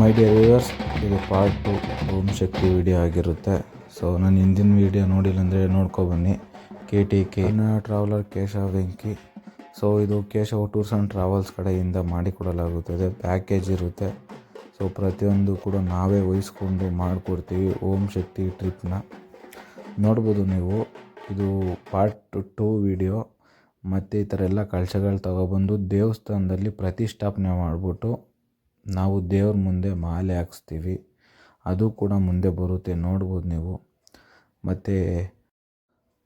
ಮೈ dear viewers ಇದು part two Om Shakti video ಆಗಿರುತ್ತೆ. So ನಾನು ಹಿಂದಿನ ವಿಡಿಯೋ ನೋಡಿಲ್ಲ ಅಂದರೆ ನೋಡ್ಕೊಬನ್ನಿ K T K traveller Keshav ಬೆಂಕಿ ಸೊ ಇದು ಕೇಶವ ಟೂರ್ಸ್ ಆ್ಯಂಡ್ ಟ್ರಾವೆಲ್ಸ್ ಕಡೆಯಿಂದ ಮಾಡಿಕೊಡಲಾಗುತ್ತದೆ. ಪ್ಯಾಕೇಜ್ ಇರುತ್ತೆ. ಸೊ ಪ್ರತಿಯೊಂದು ಕೂಡ ನಾವೇ ವಹಿಸ್ಕೊಂಡು ಮಾಡಿಕೊಡ್ತೀವಿ ಓಂ ಶಕ್ತಿ ಟ್ರಿಪ್ನ ನೋಡ್ಬೋದು ನೀವು ಇದು ಪಾರ್ಟ್ ಟೂ ವಿಡಿಯೋ ಮತ್ತು ಈ ಥರ ಎಲ್ಲ ಕಳಶಗಳು ತಗೊಬಂದು ದೇವಸ್ಥಾನದಲ್ಲಿ ಪ್ರತಿಷ್ಠಾಪನೆ ಮಾಡಿಬಿಟ್ಟು ನಾವು ದೇವ್ರ ಮುಂದೆ ಮಾಲೆ ಹಾಕ್ಸ್ತೀವಿ. ಅದು ಕೂಡ ಮುಂದೆ ಬರುತ್ತೆ, ನೋಡ್ಬೋದು ನೀವು. ಮತ್ತು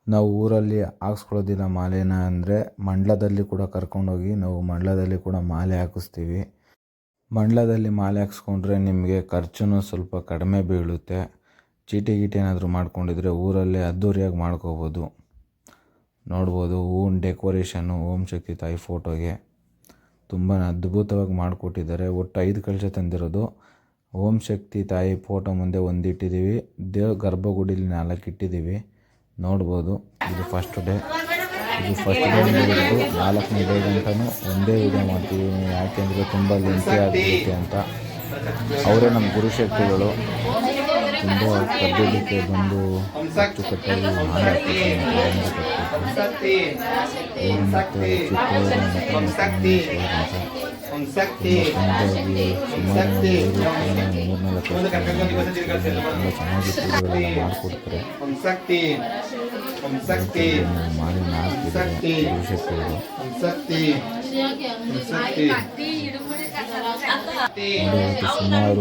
ನಾವು ಊರಲ್ಲಿ ಹಾಕ್ಸ್ಕೊಳ್ಳೋದಿಲ್ಲ ಮಾಲೆನ ಅಂದರೆ ಮಂಡಲದಲ್ಲಿ ಕೂಡ ಕರ್ಕೊಂಡೋಗಿ ನಾವು ಮಂಡಲದಲ್ಲಿ ಕೂಡ ಮಾಲೆ ಹಾಕಿಸ್ತೀವಿ. ಮಂಡಲದಲ್ಲಿ ಮಾಲೆ ಹಾಕ್ಸ್ಕೊಂಡ್ರೆ ನಿಮಗೆ ಖರ್ಚು ಸ್ವಲ್ಪ ಕಡಿಮೆ ಬೀಳುತ್ತೆ. ಚೀಟಿ ಗೀಟಿ ಏನಾದರೂ ಮಾಡ್ಕೊಂಡಿದ್ರೆ ಊರಲ್ಲೇ ಅದ್ದೂರಿಯಾಗಿ ಮಾಡ್ಕೋಬೋದು. ನೋಡ್ಬೋದು, ಹೂವಿನ ಡೆಕೋರೇಷನ್ನು ಓಂ ಶಕ್ತಿ ತಾಯಿ ಫೋಟೋಗೆ ತುಂಬಾ ಅದ್ಭುತವಾಗಿ ಮಾಡಿಕೊಟ್ಟಿದ್ದಾರೆ. ಒಟ್ಟು ಐದು ಕಳಶ ತಂದಿರೋದು. ಓಂ ಶಕ್ತಿ ತಾಯಿ ಫೋಟೋ ಮುಂದೆ ಒಂದು ಇಟ್ಟಿದ್ದೀವಿ ದೇವ್ ಗರ್ಭಗುಡಿಲಿ ನಾಲ್ಕು ಇಟ್ಟಿದ್ದೀವಿ ನೋಡ್ಬೋದು. ಇದು ಫಸ್ಟ್ ಡೇ ಇದು ಫಸ್ಟ್ ಡೇ ನಾಲ್ಕನೇ ಡೇ ಗಂಟನೂ ಒಂದೇ ವಿಡಿಯೋ ಮಾಡ್ತೀವಿ ಯಾಕೆಂದರೆ ತುಂಬ ಲೆಂತಿ ಆಗಿರುತ್ತೆ ಅಂತ. ಅವರೇ ನಮ್ಮ ಗುರುಶಕ್ತಿಗಳು ತುಂಬ ಕದ್ದಲಿಕ್ಕೆ ಬಂದು ಅಚ್ಚುಕಟ್ಟಾಗಿ ಮಾಡಿಕೊಡ್ತಾರೆ ಮಾಲಿನ ಹಾಕ್ತಿದ್ದಾರೆ ಗುರುಶಕ್ತಿಗಳು ಸುಮಾರು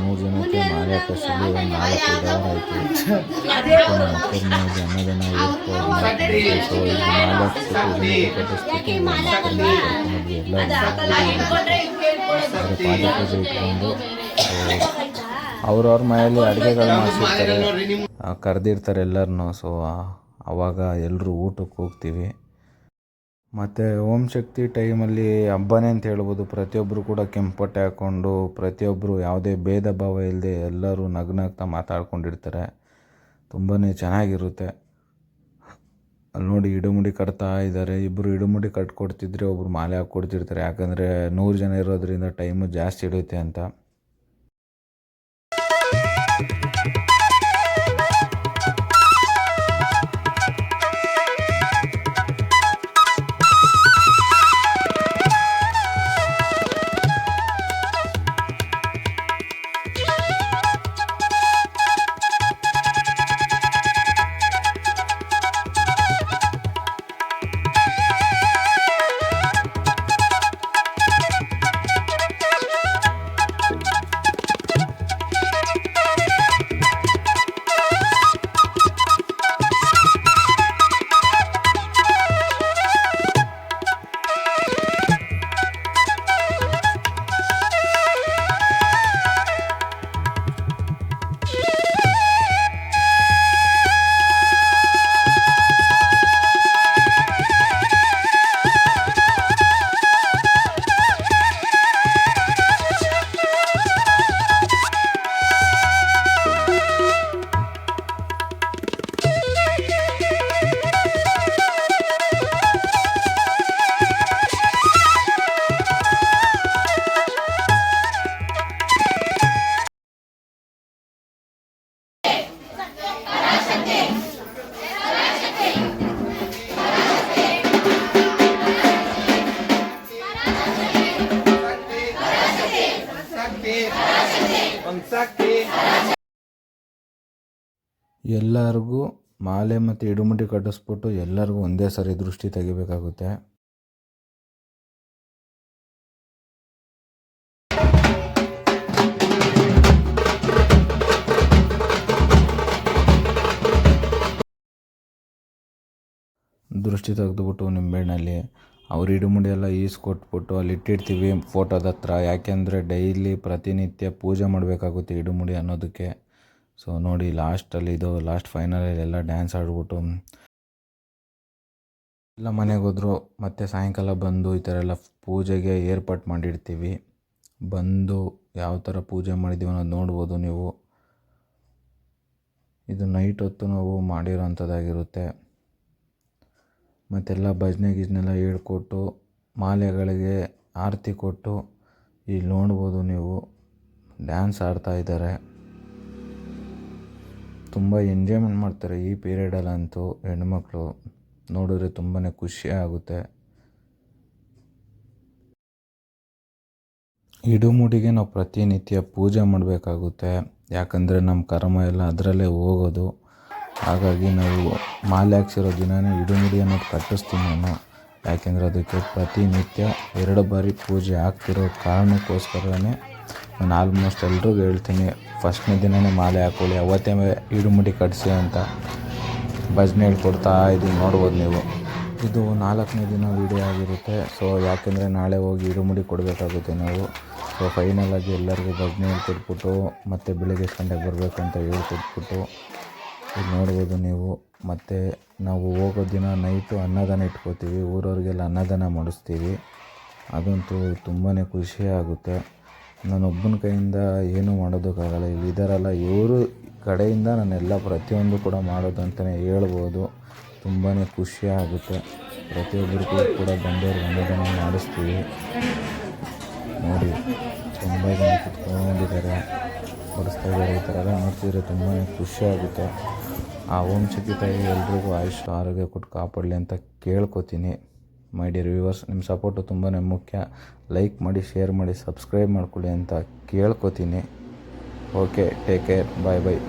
ಮೂರು ಜನಕ್ಕೆ ಮಾರಾಟ ಹಾಕಿಸಿದ್ದು ಒಂದು ನಾಲ್ಕು ಡವರ್ ಆಯಿತು ಮಕ್ಕಳ ಮೇಲೆ ಅನ್ನದಾನ ಏರ್ಪಾಡು ಸೊ ಇದು ಮಾಲೆ ಹಾಕ್ಸ್ಬಿಟ್ಟು ಜನಕ್ಕೆ ಕಟ್ಟಿಸ್ಬಿಟ್ಟು ಎಲ್ಲ ಪಾದ ಇಟ್ಕೊಂಡು ಅವ್ರವ್ರ ಮನೆಯಲ್ಲಿ ಅಡುಗೆಗಳು ಮಾಡಿಸಿರ್ತಾರೆ. ಕರೆದಿರ್ತಾರೆ ಎಲ್ಲರನ್ನೂ. ಸೊ ಆವಾಗ ಎಲ್ಲರೂ ಊಟಕ್ಕೆ ಹೋಗ್ತೀವಿ. ಮತ್ತು ಓಂ ಶಕ್ತಿ ಟೈಮಲ್ಲಿ ಹಬ್ಬನೇ ಅಂತ ಹೇಳ್ಬೋದು. ಪ್ರತಿಯೊಬ್ಬರು ಕೂಡ ಕೆಂಪು ಬಟ್ಟೆ ಹಾಕ್ಕೊಂಡು ಪ್ರತಿಯೊಬ್ಬರು ಯಾವುದೇ ಭೇದ ಭಾವ ಇಲ್ಲದೆ ಎಲ್ಲರೂ ನಗ್ನಗ್ತಾ ಮಾತಾಡ್ಕೊಂಡಿರ್ತಾರೆ. ತುಂಬಾ ಚೆನ್ನಾಗಿರುತ್ತೆ. ಅಲ್ಲಿ ನೋಡಿ ಇಡುಮುಡಿ ಕಟ್ತಾ ಇದ್ದಾರೆ. ಇಬ್ಬರು ಇಡುಮುಡಿ ಕಟ್ಕೊಡ್ತಿದ್ರೆ ಒಬ್ಬರು ಮಾಲೆ ಹಾಕ್ಕೊಡ್ತಿರ್ತಾರೆ. ಯಾಕಂದರೆ ನೂರು ಜನ ಇರೋದರಿಂದ ಟೈಮು ಜಾಸ್ತಿ ಹಿಡಿಯುತ್ತೆ ಅಂತ. ಎಲ್ಲರಿಗೂ ಮಾಲೆ ಮತ್ತು ಇಡುಮುಡಿ ಕಟ್ಟಿಸ್ಬಿಟ್ಟು ಎಲ್ಲರಿಗೂ ಒಂದೇ ಸರಿ ದೃಷ್ಟಿ ತೆಗಿಬೇಕಾಗುತ್ತೆ. ದೃಷ್ಟಿ ತೆಗೆದುಬಿಟ್ಟು ನಿಂಬೆಹಣ್ಣಲ್ಲಿ ಅವ್ರ ಇಡುಮುಡಿ ಎಲ್ಲ ಈಸ್ಕೊಟ್ಬಿಟ್ಟು ಅಲ್ಲಿ ಇಟ್ಟಿರ್ತೀವಿ ಫೋಟೋದ ಹತ್ರ. ಯಾಕೆಂದರೆ ಡೈಲಿ ಪ್ರತಿನಿತ್ಯ ಪೂಜೆ ಮಾಡಬೇಕಾಗುತ್ತೆ ಇಡುಮುಡಿ ಅನ್ನೋದಕ್ಕೆ. ಸೊ ನೋಡಿ, ಲಾಸ್ಟಲ್ಲಿ ಇದು, ಲಾಸ್ಟ್ ಫೈನಲಲ್ಲಿ ಎಲ್ಲ ಡ್ಯಾನ್ಸ್ ಆಡ್ಬಿಟ್ಟು ಎಲ್ಲ ಮನೆಗೆ ಹೋದ್ರು. ಮತ್ತು ಸಾಯಂಕಾಲ ಬಂದು ಈ ಥರ ಎಲ್ಲ ಪೂಜೆಗೆ ಏರ್ಪಾಟ್ ಮಾಡಿರ್ತೀವಿ. ಬಂದು ಯಾವ ಥರ ಪೂಜೆ ಮಾಡಿದ್ದೀವಿ ಅನ್ನೋದು ನೋಡ್ಬೋದು ನೀವು. ಇದು ನೈಟ್ ಹೊತ್ತು ನಾವು ಮಾಡಿರೋಂಥದ್ದಾಗಿರುತ್ತೆ. ಮತ್ತೆಲ್ಲ ಭಜನೆ ಗಿಜ್ನೆಲ್ಲ ಹೇಳ್ಕೊಟ್ಟು, ಮಾಲೆಗಳಿಗೆ ಆರತಿ ಕೊಟ್ಟು ಇಲ್ಲಿ ನೋಡ್ಬೋದು ನೀವು. ಡ್ಯಾನ್ಸ್ ಆಡ್ತಾ ಇದ್ದಾರೆ. ತುಂಬ ಎಂಜಾಯ್ಮೆಂಟ್ ಮಾಡ್ತಾರೆ ಈ ಪೀರಿಯಡಲ್ಲಂತೂ ಹೆಣ್ಮಕ್ಳು. ನೋಡಿದ್ರೆ ತುಂಬಾ ಖುಷಿ ಆಗುತ್ತೆ. ಇಡುಮುಡಿಗೆ ನಾವು ಪ್ರತಿನಿತ್ಯ ಪೂಜೆ ಮಾಡಬೇಕಾಗುತ್ತೆ. ಯಾಕಂದರೆ ನಮ್ಮ ಕರ್ಮ ಎಲ್ಲ ಅದರಲ್ಲೇ ಹೋಗೋದು. ಹಾಗಾಗಿ ನಾವು ಮಾಲೆ ಹಾಕ್ಸಿರೋ ದಿನವೇ ಇಡುಮುಡಿ ಅನ್ನೋದು ಕಟ್ಟಿಸ್ತೀನಿ ನಾನು ಯಾಕೆಂದರೆ ಅದಕ್ಕೆ ಪ್ರತಿನಿತ್ಯ ಎರಡು ಬಾರಿ ಪೂಜೆ ಆಗ್ತಿರೋ ಕಾರಣಕ್ಕೋಸ್ಕರವೇ ನಾನು ಆಲ್ಮೋಸ್ಟ್ ಎಲ್ರಿಗೂ ಹೇಳ್ತೀನಿ, ಫಸ್ಟ್ನೇ ದಿನವೇ ಮಾಲೆ ಹಾಕೊಳ್ಳಿ, ಅವತ್ತೇ ಇಡುಮುಡಿ ಕಟ್ಟಿಸಿ ಅಂತ ಭಜನೆ ಹೇಳ್ಕೊಡ್ತಾ ಇದ್ದೀನಿ ನೋಡ್ಬೋದು ನೀವು. ಇದು ನಾಲ್ಕನೇ ದಿನ ವೀಡಿಯೋ ಆಗಿರುತ್ತೆ ಸೊ ಯಾಕೆಂದರೆ ನಾಳೆ ಹೋಗಿ ಇಡುಮುಡಿ ಕೊಡಬೇಕಾಗುತ್ತೆ ನಾವು. ಸೊ ಫೈನಲಾಗಿ ಎಲ್ಲರಿಗೂ ಭಜನೆ ಹೇಳ್ಕೊಟ್ಬಿಟ್ಟು ಮತ್ತು ಬೆಳಿಗ್ಗೆ ಗಂಟೆಗೆ ಬರಬೇಕಂತ ಹೇಳ್ಕೊಟ್ಬಿಟ್ಟು ಇಲ್ಲಿ ನೋಡ್ಬೋದು ನೀವು. ಮತ್ತು ನಾವು ಹೋಗೋ ದಿನ ನೈಟು ಅನ್ನದಾನ ಇಟ್ಕೋತೀವಿ. ಊರವ್ರಿಗೆಲ್ಲ ಅನ್ನದಾನ ಮಾಡಿಸ್ತೀವಿ. ಅದಂತೂ ತುಂಬಾ ಖುಷಿ ಆಗುತ್ತೆ. ನಾನೊಬ್ಬನ ಕೈಯಿಂದ ಏನೂ ಮಾಡೋದಕ್ಕಾಗಲ್ಲ. ಇಲ್ಲಿ ಇದ್ದಾರಲ್ಲ ಇವರು ಕಡೆಯಿಂದ ನಾನೆಲ್ಲ ಪ್ರತಿಯೊಂದು ಕೂಡ ಮಾಡೋದು ಅಂತಲೇ ಹೇಳ್ಬೋದು. ತುಂಬಾ ಖುಷಿ ಆಗುತ್ತೆ. ಪ್ರತಿಯೊಬ್ಬರಿಗೂ ಕೂಡ ಬಂದವ್ರಿಗೆ ಅನ್ನದಾನ ಮಾಡಿಸ್ತೀವಿ. ನೋಡಿ, ತುಂಬ ಜನ ಕುತ್ಕೊಂಡಿದ್ದಾರೆ. ಬಡಿಸ್ತಾ ಇದ್ದಾರೆ ಈ ಥರ ಎಲ್ಲ ನೋಡ್ತಿದ್ರೆ ತುಂಬಾ ಖುಷಿ ಆಗುತ್ತೆ. ಆ ಓಂ ಶಕ್ತಿ ತಾಯಿ ಎಲ್ರಿಗೂ ಆಯುಷ್, ಆರೋಗ್ಯ ಕೊಟ್ಟು ಕಾಪಾಡಲಿ ಅಂತ ಕೇಳ್ಕೊತೀನಿ. ಮೈ ಡಿಯರ್ ವ್ಯೂವರ್ಸ್ ನಿಮ್ಮ ಸಪೋರ್ಟು ತುಂಬಾ ಮುಖ್ಯ. ಲೈಕ್ ಮಾಡಿ ಶೇರ್ ಮಾಡಿ ಸಬ್ಸ್ಕ್ರೈಬ್ ಮಾಡ್ಕೊಳ್ಳಿ ಅಂತ ಕೇಳ್ಕೊತೀನಿ. Okay take care bye bye